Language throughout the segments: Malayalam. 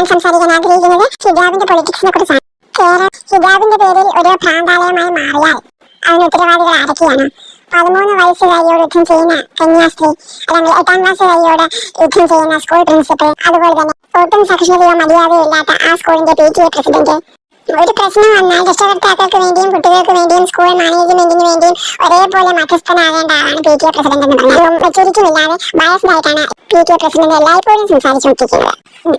ഞാൻ സംസാരിക്കാൻ ആഗ്രഹിക്കുന്നത് ഹിജാബിന്റെ പൊളിറ്റിക്സിനെ കുറിച്ചാണ്. കേരളം ഹിജാബിന്റെ പേരിൽ ഒരു ഭ്രാന്താലയമായി മാറിയാൽ അതിന് ഉത്തരവാദികൾ ആരൊക്കെയാണ്? പതിമൂന്ന് വയസ്സുകാരിയോട് യുദ്ധം ചെയ്യുന്ന കന്യാസ്ത്രീ അല്ലെങ്കിൽ എട്ടാം ക്ലാസ്സുകാരിയോട് യുദ്ധം ചെയ്യുന്ന സ്കൂൾ പ്രിൻസിപ്പൽ അതുപോലെ തന്നെ ഒട്ടും സഹിഷ്ണുതയോ മര്യാദയോ ഇല്ലാത്ത ആ സ്കൂളിന്റെ പി ടി എ പ്രസിഡന്റ് ഒരു പ്രശ്നം വന്നാൽ രക്ഷകർത്താക്കൾക്ക് വേണ്ടിയും കുട്ടികൾക്ക് വേണ്ടിയും സ്കൂൾ മാനേജ്മെന്റിന് വേണ്ടിയും ഒരേപോലെ മധ്യസ്ഥനാകേണ്ട ആളാണ് പി ടി എ പ്രസിഡന്റ് എന്ന് പറയുന്നത് മെച്ചൂരിറ്റിയില്ലാതെ ബയസ്ഡായിട്ടാണ് പി ടി എ പ്രസിഡന്റ് എല്ലായ്പ്പോഴും സംസാരിച്ചുകൊണ്ടിരിക്കുന്നത്.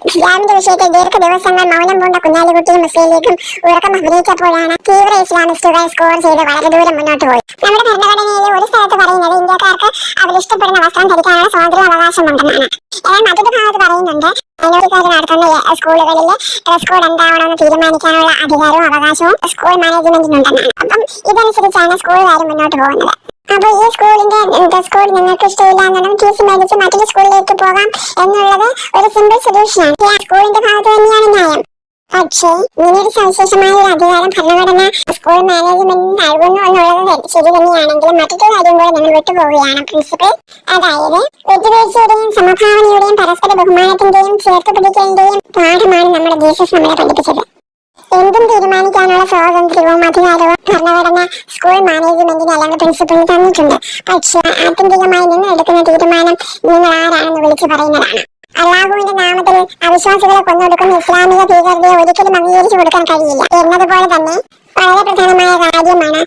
ഇസ്ലാമിന്റെ വിഷയത്തിൽ ദീർഘ ദിവസങ്ങൾ മൗനം പൂണ്ട കുഞ്ഞാലിക്കുട്ടിയും മുസ്ലിം ഉറക്കം അഭിനയിച്ചപ്പോഴാണ് തീവ്ര ഇസ്ലാമിസ്റ്റുകൾ സ്കോർ ചെയ്ത് വളരെ ദൂരം മുന്നോട്ട് പോയി. നമ്മുടെ ഭരണഘടനയിലെ ഒരു സ്ഥലത്ത് പറയുന്നത് ഇന്ത്യക്കാർക്ക് അവരിഷ്ടപ്പെടുന്ന വസ്ത്രം ധരിക്കാനുള്ള സ്വാതന്ത്ര്യ അവകാശമുണ്ടെന്നാണ്. എന്നാൽ മറ്റൊരു ഭാഗത്ത് പറയുന്നുണ്ട് മൈനോറിറ്റിക്കാർ നടത്തുന്ന സ്കൂളുകളിൽ ഡ്രസ് കോഡ് എന്താവണമെന്ന് തീരുമാനിക്കാനുള്ള അധികാരവും അവകാശവും സ്കൂൾ മാനേജ്മെന്റിനുണ്ടെന്നാണ്. അപ്പം ഇതനുസരിച്ചാണ് സ്കൂളുകാർ മുന്നോട്ട് പോകുന്നത്. അപ്പൊ ഈ സ്കൂളിന്റെ കോഡ് നിങ്ങൾക്ക് ഇഷ്ടമില്ല എന്നുണ്ടെങ്കിൽ ടി സി മേടിച്ച് മറ്റൊരു സ്കൂളിലേക്ക് പോകാം എന്നുള്ളത് ഒരു സിമ്പിൾ സൊല്യൂഷനാണ് സ്കൂളിന്റെ ഭാഗത്ത് തന്നെയാണ് ന്യായം. പക്ഷേ ഇങ്ങനൊരു സവിശേഷമായ ഒരു അധികാരം ഭരണഘടന സ്കൂൾ മാനേജ്മെന്റിന് നൽകുന്നു എന്നുള്ളത് ശരി തന്നെയാണെങ്കിലും മറ്റൊരു കാര്യം കൂടെ നിങ്ങൾ വിട്ടുപോവുകയാണ് പ്രിൻസിപ്പൽ അതായത് വിട്ടുവീഴ്ചയുടെയും സമഭാവനയുടെയും പരസ്പര ബഹുമാനത്തിന്റെയും ചേർത്തുപിടിക്കലിന്റെയും പാഠമാണ് നമ്മുടെ ജീസസ് നമ്മളെ പഠിപ്പിച്ചത്. എന്തും തീരുമാനിക്കാനുള്ള സ്വാതന്ത്ര്യവും അധികാരവും ഭരണഘടന സ്കൂൾ മാനേജ്മെന്റിന് അല്ലെങ്കിൽ പ്രിൻസിപ്പലിന് തന്നിട്ടുണ്ട്. പക്ഷേ ആത്യന്തികമായി നിങ്ങൾ എടുക്കുന്ന തീരുമാനം നിങ്ങൾ ആരാണെന്ന് വിളിച്ചു പറയുന്നതാണ്. അള്ളാഹുവിന്റെ നാമത്തിൽ അവിശ്വാസികളെ കൊന്നൊടുക്കുന്ന ഇസ്ലാമിക ഭീകരതയെ ഒരിക്കലും അംഗീകരിച്ചു കൊടുക്കാൻ കഴിയില്ല. എന്നതുപോലെ തന്നെ വളരെ പ്രധാനമായ കാര്യമാണ്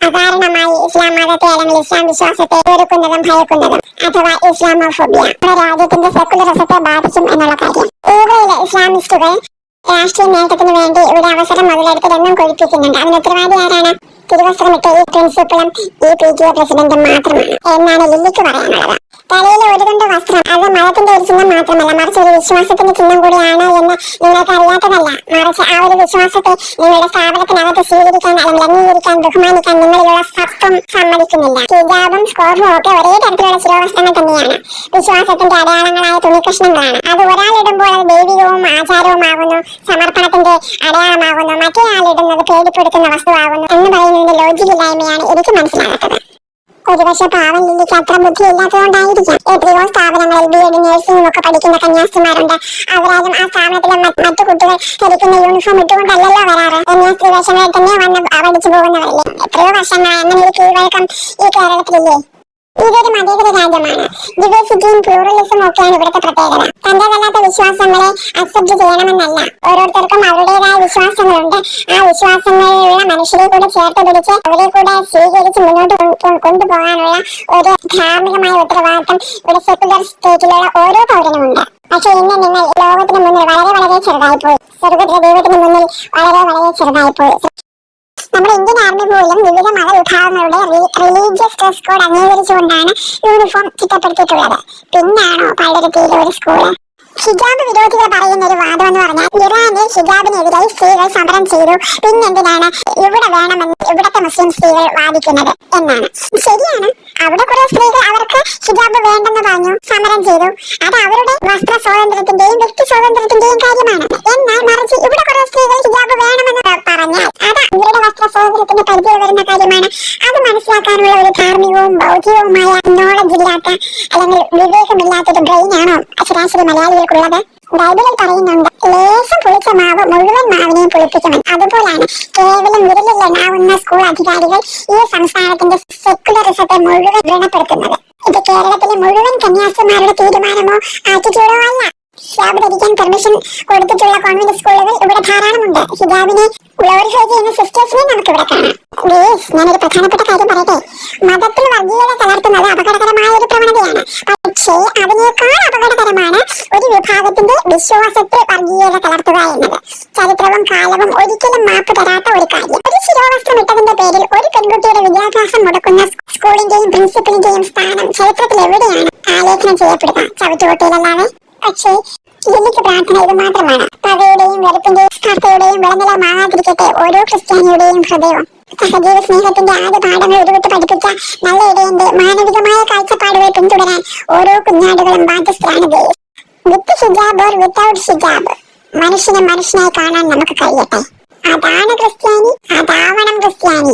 അകാരണമായി ഇസ്ലാം മതത്തെ അല്ലെങ്കിൽ ഇസ്ലാം വിശ്വാസത്തെ വെറുക്കുന്നതും ഭയക്കുന്നതും അഥവാ ഇസ്ലാമോഫോബിയ. നമ്മുടെ രാജ്യത്തിന്റെ സെക്കുലറിസത്തെ ബാധിക്കും എന്നുള്ള കാര്യം. ഊബയിലെ ഇസ്ലാമിസ്റ്റുകൾ രാഷ്ട്രീയ നേട്ടത്തിന് വേണ്ടി ഒരു അവസരം മുതലെടുത്ത് രംഗം കൊഴിപ്പിക്കുന്നുണ്ട്. അതിന് ഉത്തരവാദി ആരാണ്? തിരുവസ്ത്രമിട്ട ഈ പ്രിൻസിപ്പളും ഈ പി ടി പ്രസിഡന്റും മാത്രമാണ്. എന്നാണ് ലില്ലിക്ക് പറയാനുള്ളത്. തലയിൽ ഒരു തുണ്ട് വസ്ത്രം അത് മതത്തിന്റെ ഒരു ചിഹ്നം മാത്രമല്ല മറിച്ച് ഒരു വിശ്വാസത്തിന്റെ ചിഹ്നം കൂടിയാണ് എന്ന് നിങ്ങൾക്ക് അറിയാത്തതല്ല. മറിച്ച് ആ ഒരു വിശ്വാസത്തെ നിങ്ങളുടെ സ്ഥാപനത്തിനകത്ത് സ്വീകരിക്കാൻ അല്ലെങ്കിൽ അംഗീകരിക്കാൻ ബഹുമാനിക്കാൻ നിങ്ങളിലുള്ള സത്വം സമ്മതിക്കുന്നില്ല. ഹിജാബും സ്കോർഫും ഒക്കെ ഒരേ തരത്തിലുള്ള ശിരോവസ്ത്രങ്ങൾ തന്നെയാണ്. വിശ്വാസത്തിന്റെ അടയാളങ്ങളായ തുണിക്കഷ്ണങ്ങളാണ്. അത് ഒരാളിടുമ്പോൾ അത് ദൈവികവും ആചാരവുമാകുന്നു സമർപ്പണത്തിന്റെ അടയാളമാകുന്നു മറ്റേ ആളിടുന്നത് പേടിപ്പെടുത്തുന്ന വസ്തുവാകുന്നു എന്ന് പറയുന്നതിന്റെ ലോജിക്കില്ലായ്മയാണ് എനിക്ക് മനസ്സിലാകാത്തത്. ഒരുപക്ഷെ പാവം ലില്ലിക്ക് അത്ര ബുദ്ധി ഇല്ലാത്തതുകൊണ്ടായിരിക്കാം എത്രയോ സ്ഥാപനങ്ങളിൽ ബി എഡ് നഴ്സിംഗും ഒക്കെ പഠിക്കുന്ന കന്യാസ്ത്രീമാരുണ്ട്. അവരാരും ആ സ്ഥാപനത്തിലെ മറ്റു കുട്ടികൾ ധരിക്കുന്ന യൂണിഫോം ഇട്ടുകൊണ്ടല്ലല്ലോ വരാറ്. കന്യാസ്ത്രീ വേഷങ്ങളിൽ തന്നെ വന്ന് പഠിച്ചു പോകുന്നവരല്ലേ? എത്രയോ വർഷങ്ങളായി അങ്ങനെ ഒരു കീഴ്വഴക്കം ഈ കേരളത്തിലില്ലേ? ഇതൊരു മതേതര രാജ്യമാണ്. ഡിവേഴ്സിറ്റിയും പ്ലൂറലിസവും ഒക്കെയാണ് ഇവിടുത്തെ പ്രത്യേകത. വിശ്വാസങ്ങളെ അക്സെപ്റ്റ് ചെയ്യണമെന്നല്ല. ഓരോരുത്തർക്കും അവരുടേതായ വിശ്വാസങ്ങളുണ്ട്. ആ വിശ്വാസങ്ങളിലുള്ള മനുഷ്യരെ കൂടെ ചേർത്ത് പിടിച്ച് അവരെ കൂടെ സ്വീകരിച്ച് മുന്നോട്ട് കൊണ്ടുപോകാനുള്ള ഒരു ധാർമ്മികമായ ഉത്തരവാദിത്തം ഇവിടെ സെക്കുലർ സ്റ്റേറ്റിലുള്ള ഓരോ പൗരനുമുണ്ട്. പക്ഷെ ഇന്ന് നിങ്ങൾ ലോകത്തിന് മുന്നിൽ വളരെ വളരെ ചെറുതായിപ്പോയി. സ്വർഗത്തിലെ ദൈവത്തിന് മുന്നിൽ വളരെ വളരെ ചെറുതായിപ്പോയി. നമ്മുടെ ഇന്ത്യൻ ആർമി പോലും വിവിധ മത വിഭാഗങ്ങളുടെ റിലീജിയസ് ഡ്രസ് കോഡ് അംഗീകരിച്ചുകൊണ്ടാണ് യൂണിഫോം ചിട്ടപ്പെടുത്തിയിട്ടുള്ളത്. പിന്നാണോ പലയിടത്തിലെ ഒരു സ്കൂൾ ഹിജാബ് വിരോധികൾ പറയുന്ന ഒരു വാദം എന്ന് പറഞ്ഞാൽ ഇറാനിൽ ഹിജാബിനെതിരായി സ്ത്രീകൾ സമരം ചെയ്തു. പിന്നെന്തിനാണ് ഇവിടെ വേണമെന്ന് ഇവിടത്തെ മുസ്ലിം സ്ത്രീകൾ വാദിക്കുന്നത് എന്നാണ്. ശരിയാണ്. അവിടെ കുറെ സ്ത്രീകൾ അവർക്ക് ഹിജാബ് വേണ്ടെന്ന് പറഞ്ഞു സമരം ചെയ്തു. അത് അവരുടെ വസ്ത്ര സ്വാതന്ത്ര്യത്തിന്റെയും വ്യക്തി സ്വാതന്ത്ര്യത്തിന്റെയും കാര്യമാണ്. എന്നാൽ മറിച്ച് ഇവിടെ കുറെ സ്ത്രീകൾ ഹിജാബ് വേണമെന്ന് പറഞ്ഞാൽ അത് അവരുടെ വസ്ത്ര സ്വാതന്ത്ര്യത്തിന്റെ പരിധിയിൽ വരുന്ന കാര്യമാണ്. മനസ്സിലാക്കാനുള്ള ഒരു ധാർമ്മികവും ബൗദ്ധികവുമായ നോളജ് ഇല്ലാത്ത അല്ലെങ്കിൽ വിവേകമില്ലാത്ത ഒരു ബ്രെയിൻ ആണോ ശരാശരി മലയാളികൾക്കുള്ളത്? ബൈബിളിൽ പറയുന്നുണ്ട് ലേശം പുളിച്ച മാവ് മുഴുവൻ മാവിനെയും പുളിപ്പിക്കുമെന്ന് അതുപോലെയാണ് കേവലം വിരലിലെണ്ണാവുന്ന സ്കൂൾ അധികാരികൾ ഈ സംസ്ഥാനത്തിന്റെ സെക്കുലറിസത്തെ മുഴുവൻ വ്രണപ്പെടുത്തുന്നത് ഇത് കേരളത്തിലെ മുഴുവൻ കന്യാസിമാരുടെ തീരുമാനമോ ആറ്റിറ്റ്യൂഡോ അല്ല. ഹിജാബ് ധരിക്കാൻ പെർമിഷൻ കൊടുത്തിട്ടുള്ള കോൺവെന്റ് സ്കൂളുകൾ ഇവിടെ ധാരാളമുണ്ട്. ഹിജാബിനെ ഗ്ലോറിഫൈ ചെയ്യുന്ന സിസ്റ്റേഴ്സിനെ നമുക്ക് ഇവിടെ കാണാം. ഗേസ് ഞാനൊരു പ്രധാനപ്പെട്ട കാര്യം പറയട്ടെ? മതത്തിൽ വർഗീയത കലർത്തുന്നത് അപകടകരമായ ഒരു പ്രവണതയാണ്. പക്ഷേ അതിനേക്കാൾ അപകടകരമാണ് ഒരു വിഭാഗത്തിന്റെ വിശ്വാസത്തിൽ വർഗീയത കലർത്തുക എന്നത്. ചരിത്രവും കാലവും ഒരിക്കലും മാപ്പ് തരാത്ത ഒരു കാര്യം. ഒരു ശിരോവസ്ത്രം ഇട്ടതിന്റെ പേരിൽ ഒരു പെൺകുട്ടിയുടെ വിദ്യാഭ്യാസം മുടക്കുന്ന സ്കൂളിന്റെയും പ്രിൻസിപ്പലിന്റെയും സ്ഥാനം ചരിത്രത്തിൽ എവിടെയാണ്? ആലേഖനം ചെയ്യപ്പെടുക. ചവിട്ടുകൊട്ടിയിലല്ലാതെ. പക്ഷേ എനിക്ക് പ്രാർത്ഥന ഇത് മാത്രമാണ്. പകയുടെയും വെറുപ്പിന്റെയും സ്പർദ്ധയുടെയും വിളനിലമാകാതിരിക്കട്ടെ ഓരോ ക്രിസ്ത്യാനിയുടെയും ഹൃദയവും സഹജീവ സ്നേഹത്തിന്റെ ആദ്യ പാഠങ്ങൾ ഉരുവിട്ട് പഠിപ്പിച്ച നല്ല മാനവികമായ കാഴ്ചപ്പാടുകൾ പിന്തുടരാൻ ഓരോ കുഞ്ഞാടുകളും ബാധ്യസ്ഥരാണ് വിത്ത് ഹിജാബ് ഓർ വിത്തൗട്ട് ഹിജാബ് മനുഷ്യനെ മനുഷ്യനായി കാണാൻ നമുക്ക് കഴിയട്ടെ. അതാണ് ക്രിസ്ത്യാനി അതാവണം ക്രിസ്ത്യാനി.